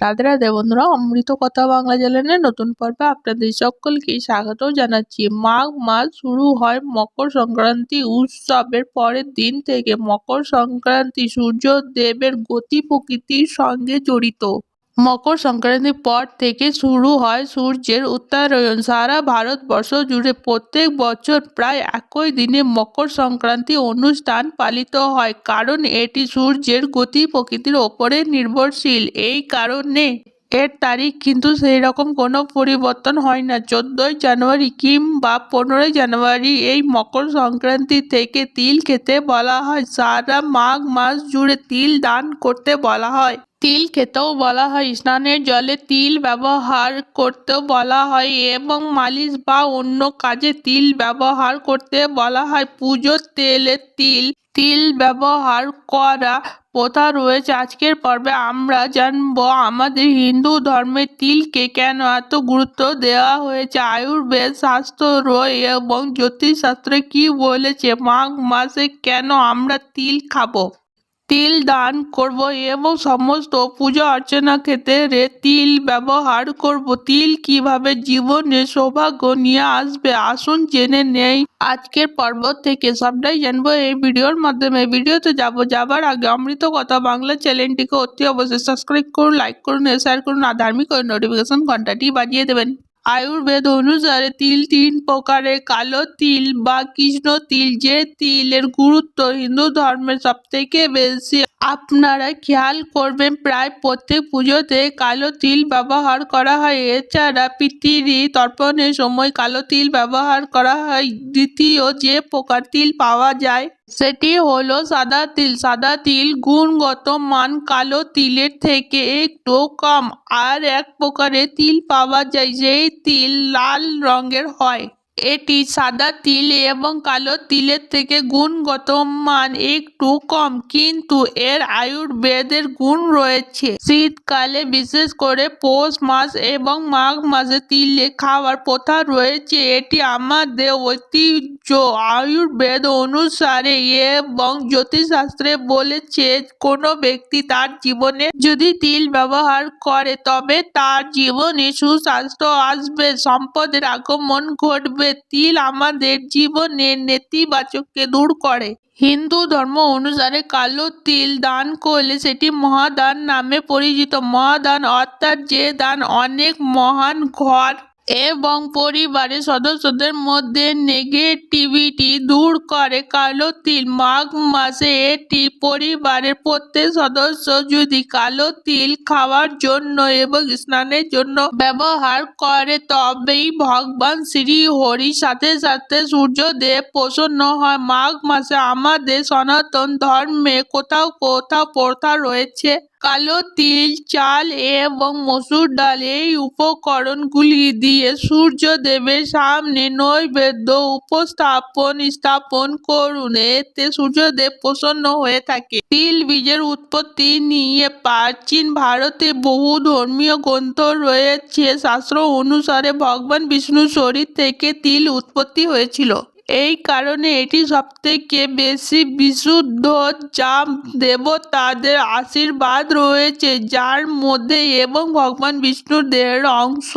রাধে রাধে অমৃত কথা বাংলা চ্যানেলের নতুন পর্বে আপনাদের সকলকে স্বাগত জানাচ্ছি। মাঘ মাস শুরু হয় মকর সংক্রান্তি উৎসবের পরের দিন থেকে। মকর সংক্রান্তি সূর্য দেবের গতি প্রকৃতির সঙ্গে জড়িত। মকর সংক্রান্তির পর থেকে শুরু হয় সূর্যের উত্তরায়ণ। সারা ভারতবর্ষ জুড়ে প্রত্যেক বছর প্রায় একই দিনে মকর সংক্রান্তি অনুষ্ঠান পালিত হয়, কারণ এটি সূর্যের গতি প্রকৃতির ওপরে নির্ভরশীল। এই কারণে এর তারিখ কিন্তু সেই রকম কোনো পরিবর্তন হয় না। চোদ্দোই জানুয়ারি কিংবা পনেরোই জানুয়ারি এই মকর সংক্রান্তি থেকে তিল খেতে বলা হয়। সারা মাঘ মাস জুড়ে তিল দান করতে বলা হয়। তিল খেতেও বলা হয়। স্নানের জলে তিল ব্যবহার করতেও বলা হয় এবং মালিশ বা অন্য কাজে তিল ব্যবহার করতে বলা হয়। পুজোর তেলে তিল তিল ব্যবহার করা প্রথা রয়েছে। আজকের পর্বে আমরা জানব আমাদের হিন্দু ধর্মে তিলকে কেন এত গুরুত্ব দেওয়া হয়েছে। আয়ুর্বেদ শাস্ত্র এবং জ্যোতিষশাস্ত্রে কি বলেছে? মাঘ মাসে কেন আমরা তিল খাব? তিল দান করব এবং সমস্ত পূজা অর্চনা ক্ষেত্রে তিল ব্যবহার করব। তিল কীভাবে জীবনে সৌভাগ্য নিয়ে আসবে, আসুন জেনে নেই। আজকের পর্ব থেকে সবটাই জানব এই ভিডিওর মাধ্যমে। ভিডিওতে যাব, যাবার আগে অমৃত কথা বাংলা চ্যানেলটিকে অতি অবশ্যই সাবস্ক্রাইব করুন লাইক করুন শেয়ার করুন, আর ধার্মিক নোটিফিকেশন ঘন্টাটি বাজিয়ে দেবেন। আয়ুর্বেদ অনুসারে তিল তিন প্রকারের কালো তিল বা কৃষ্ণ তিল, যে তিলের গুরুত্ব হিন্দু ধর্মের সব থেকে বেশি। আপনারা খেয়াল করবেন, প্রায় প্রত্যেক পুজোতে কালো তিল ব্যবহার করা হয়। এছাড়া পিতৃ তর্পণের সময় কালো তিল ব্যবহার করা হয়। দ্বিতীয়, যে প্রকার তিল পাওয়া যায় সেটি হলো সাদা তিল। সাদা তিল গুণগত মান কালো তিলের থেকে একটু কম, আর এক প্রকারের তিল পাওয়া যায় যেই তিল লাল রঙের হয়। এটি সাদা তিল এবং কালো তিলের থেকে গুণগত মান একটু কম, কিন্তু এর আয়ুর্বেদের গুণ রয়েছে। শীতকালে বিশেষ করে পৌষ মাস এবং মাঘ মাসে তিলে খাওয়ার প্রথা রয়েছে। এটি আমাদের ঐতিহ্য আয়ুর্বেদ অনুসারে এবং জ্যোতিষশাস্ত্রে বলেছে, কোনো ব্যক্তি তার জীবনে যদি তিল ব্যবহার করে, তবে তার জীবনে সুস্বাস্থ্য আসবে, সম্পদের আগমন ঘটবে, তিল আমাদের জীবনের নেতিবাচককে দূর করে। হিন্দু ধর্ম অনুসারে কালো তিল দান করলে সেটি মহাদান নামে পরিচিত। মহাদান অর্থাৎ যে দান অনেক মহান ঘর এবং পরিবারের সদস্যদের মধ্যে নেগেটিভিটি দূর করে। কালো তিল, মাঘ মাসে এটি পরিবারের প্রত্যেক সদস্য যদি কালো তিল খাওয়ার জন্য এবং স্নানের জন্য ব্যবহার করে, তবেই ভগবান শ্রী হরির সাথে সাথে সূর্যদেব প্রসন্ন হয়। মাঘ মাসে আমাদের সনাতন ধর্মে কোথাও কোথাও প্রথা রয়েছে। কালো তিল, চাল এবং মসুর ডাল এই উপকরণগুলি দিয়ে সূর্যদেবের সামনে নৈবেদ্য উপস্থাপন, স্থাপন করুন। এতে সূর্যদেব প্রসন্ন হয়ে থাকে। তিল বীজের উৎপত্তি নিয়ে প্রাচীন ভারতে বহু ধর্মীয় গ্রন্থ রয়েছে। শাস্ত্র অনুসারে ভগবান বিষ্ণুর শরীর থেকে তিল উৎপত্তি হয়েছিল। এই কারণে এটি সবথেকে বেশি বিশুদ্ধ যা দেবতাদের আশীর্বাদ রয়েছে, যার মধ্যে এবং ভগবান বিষ্ণুর দেহের অংশ।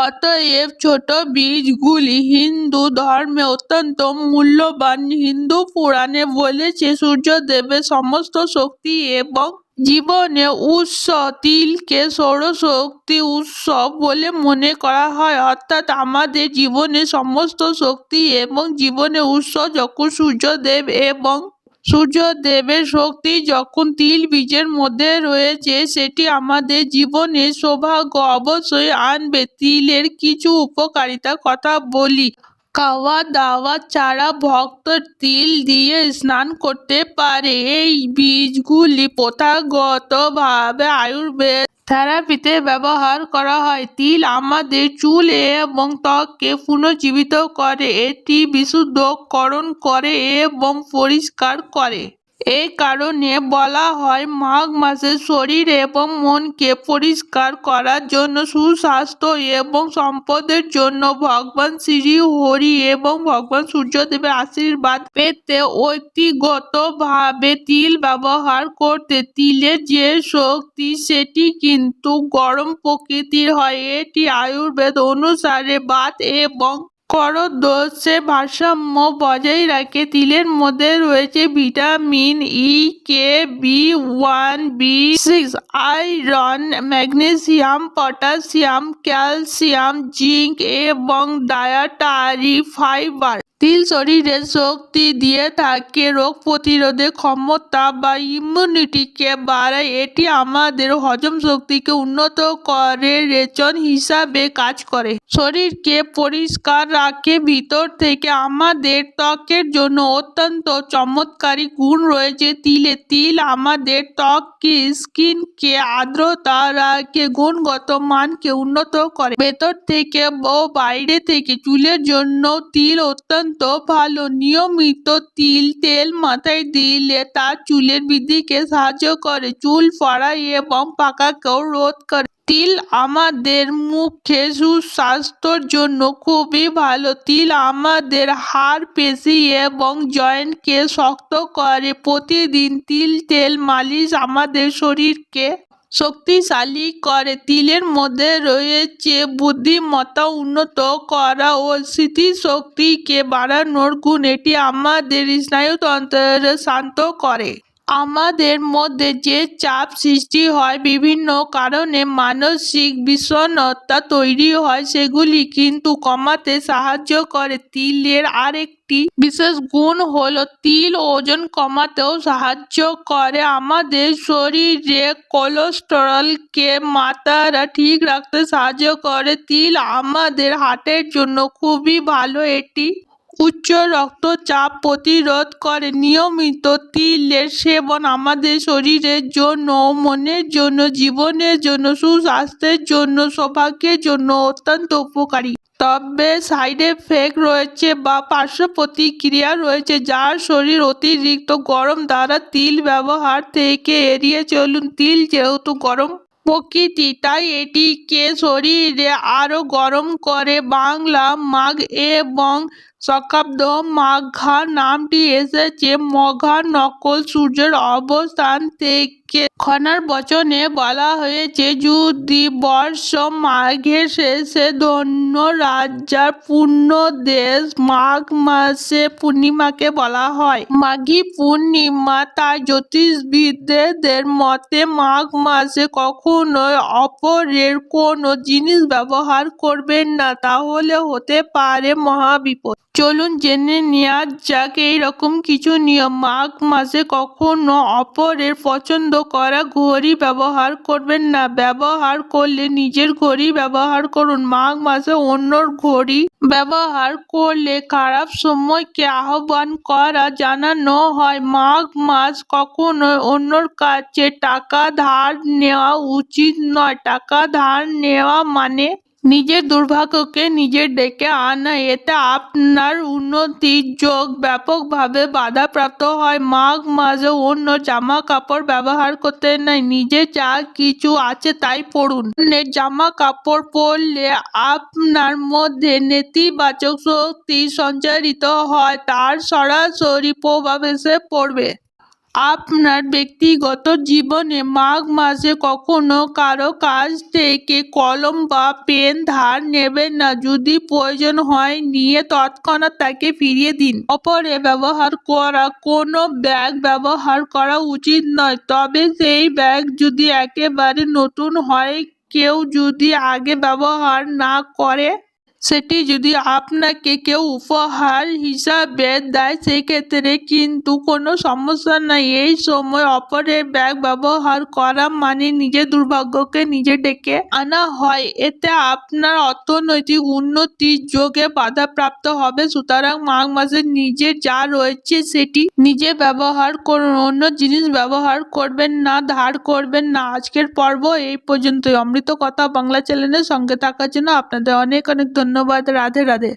অতএব ছোট বীজগুলি হিন্দু ধর্মে অত্যন্ত মূল্যবান। হিন্দু পুরাণে বলেছে সূর্যদেবের সমস্ত শক্তি এবং জীবনে উৎস তিলকে সৌরশক্তি উৎসব বলে মনে করা হয়। অর্থাৎ আমাদের জীবনে সমস্ত শক্তি এবং জীবনে উৎস যখন সূর্যদেব এবং সূর্যদেবের শক্তি যখন তিল বীজের মধ্যে রয়েছে, সেটি আমাদের জীবনে সৌভাগ্য অবশ্যই আনবে। তিলের কিছু উপকারিতা কথা বলি। খাওয়া দাওয়া ছাড়া ভক্ত তিল দিয়ে স্নান করতে পারে। এই বীজগুলি প্রথাগতভাবে আয়ুর্বেদ থেরাপিতে ব্যবহার করা হয়। তিল আমাদের চুল এবং ত্বককে পুনর্জীবিত করে, এটি বিশুদ্ধকরণ করে এবং পরিষ্কার করে। এই কারণে বলা হয়, মাঘ মাসে শরীর এবং মনকে পরিষ্কার করার জন্য সুস্বাস্থ্য এবং সম্পদের জন্য ভগবান শ্রী হরি এবং ভগবান সূর্যদেবের আশীর্বাদ পেতে ঐতিগতভাবে তিল ব্যবহার করতে। তিলের যে শক্তি, সেটি কিন্তু গরম প্রকৃতির হয়। এটি আয়ুর্বেদ অনুসারে বাত এবং করদোষে ভারসাম্য বজায় রাখে। তিলের মধ্যে রয়েছে vitamin E, K, B, one, B six, iron, magnesium potassium calcium, zinc এবং ডায়াটারি ফাইবার। তিল শরীরে শক্তি দিয়ে থাকে, রোগ প্রতিরোধে ক্ষমতা বা ইমিউনিটিকে বাড়ায়। এটি আমাদের হজম শক্তিকে উন্নত করে, রেচন হিসাবে কাজ করে। শরীরকে পরিষ্কার রাখে। ভিতর থেকে আমাদের ত্বকের জন্য অত্যন্ত চমৎকারী গুণ রয়েছে। তিলে তিল আমাদের ত্বককে, স্কিনকে আর্দ্রতা রাখে, গুণগত মানকে উন্নত করে। ভেতর থেকে ও বাইরে থেকে চুলের জন্য তিল অত্যন্ত ভালো। নিয়মিত তিল, তেল মাথায় দিলে তা চুলের বৃদ্ধিকে সাহায্য করে। চুল পড়া এবং পাকাকেও রোধ করে। তিল আমাদের মুখে সুস্বাস্থ্যর জন্য খুবই ভালো। তিল আমাদের হাড় পেশি এবং জয়েন্টকে শক্ত করে। প্রতিদিন তিল, তেল, মালিশ আমাদের শরীরকে শক্তিশালী করে। তিলের মধ্যে রয়েছে বুদ্ধিমত্তা উন্নত করা ও স্মৃতিশক্তিকে বাড়ানোর গুণ। এটি আমাদের স্নায়ুতন্ত্র শান্ত করে। আমাদের মধ্যে যে চাপ সৃষ্টি হয় বিভিন্ন কারণে মানসিক বিষণ্ণতা তৈরি হয়, সেগুলি কিন্তু কমাতে সাহায্য করে। তিলের আরেকটি বিশেষ গুণ হলো তিল ওজন কমাতেও সাহায্য করে। আমাদের শরীরে কোলেস্টেরলকে মাত্রা ঠিক রাখতে সাহায্য করে। তিল আমাদের হার্টের জন্য খুবই ভালো। এটি উচ্চ রক্তচাপ প্রতিরোধ করে। নিয়মিত তিলের সেবন আমাদের শরীরের জন্য, মনের জন্য, জীবনের জন্য, সুস্বাস্থ্যের জন্য, সৌভাগ্যের জন্য অত্যন্ত উপকারী। তবে সাইড এফেক্ট রয়েছে বা পার্শ্ব প্রতিক্রিয়া রয়েছে যার শরীর অতিরিক্ত গরম দ্বারা তিল ব্যবহার থেকে এড়িয়ে চলুন। তিল যেহেতু গরম প্রকৃতি, তাই এটিকে শরীরে আরও গরম করে। বাংলা মাঘ এবং শকাব্দ মাঘা নামটি এসেছে। মঘা নকল সূর্যের অবস্থান থেকে। খনার বচনে বলা হয়েছে, যদি বর্ষ মাঘের শেষে ধন্য রাজ্যার পূর্ণ দেশ মাঘ মাসে পূর্ণিমাকে বলা হয়। মাঘী পূর্ণিমা তাই জ্যোতিষবিদদের মতে মাঘ মাসে কখনোই অপরের কোনো জিনিস ব্যবহার করবেন না, তাহলে হতে পারে মহাবিপদ। চলুন জেনে নেওয়া যাক এইরকম কিছু নিয়ম। মাঘ মাসে কখনো অপরের পছন্দ করা ঘড়ি ব্যবহার করবেন না। ব্যবহার করলে নিজের ঘড়ি ব্যবহার করুন। মাঘ মাসে অন্যর ঘড়ি ব্যবহার করলে খারাপ সময়কে আহ্বান করা জানানো হয়। মাঘ মাস কখনো অন্যর কাছে টাকা ধার নেওয়া উচিত নয়। টাকা ধার নেওয়া মানে নিজের দুর্ভাগ্যকে নিজে ডেকে আনা, এতে আপনার উন্নতির যোগ ব্যাপকভাবে বাধাপ্রাপ্ত হয়। মাঘ মাসে অন্য জামা কাপড় ব্যবহার করতে নাই, নিজে যা কিছু আছে তাই অন্যের জামা কাপড় পরলে আপনার মধ্যে নেতিবাচক শক্তি সঞ্চারিত হয়, তার সরাসরি প্রভাব এসে পড়বে। আপনার ব্যক্তিগত জীবনে মাঘ মাসে কখনো কারও কাছ থেকে কলম বা পেন ধার নেবেন না। যদি প্রয়োজন হয়, নিয়ে তৎক্ষণাৎ তাকে ফিরিয়ে দিন। অপরে ব্যবহার করা, কোনো ব্যাগ ব্যবহার করা উচিত নয়। তবে সেই ব্যাগ যদি একেবারে নতুন হয়, কেউ যদি আগে ব্যবহার না করে সেটি যদি আপনাকে কেউ উপহার হিসাবে দেয়, সেক্ষেত্রে কিন্তু কোনো সমস্যা নাই। এই সময় অপরের ব্যাগ ব্যবহার করা মানে নিজের দুর্ভাগ্যকে নিজে ডেকে আনা হয়। এতে আপনার অর্থনৈতিক উন্নতির যোগে বাধাপ্রাপ্ত হবে। সুতরাং মাঘ মাসে নিজের যা রয়েছে, সেটি নিজে ব্যবহার করুন। অন্য জিনিস ব্যবহার করবেন না, ধার করবেন না। আজকের পর্ব এই পর্যন্তই। অমৃত কথা বাংলা চ্যানেলের সঙ্গে থাকার জন্য আপনাদের অনেক অনেক ধন্যবাদ রাধে রাধে।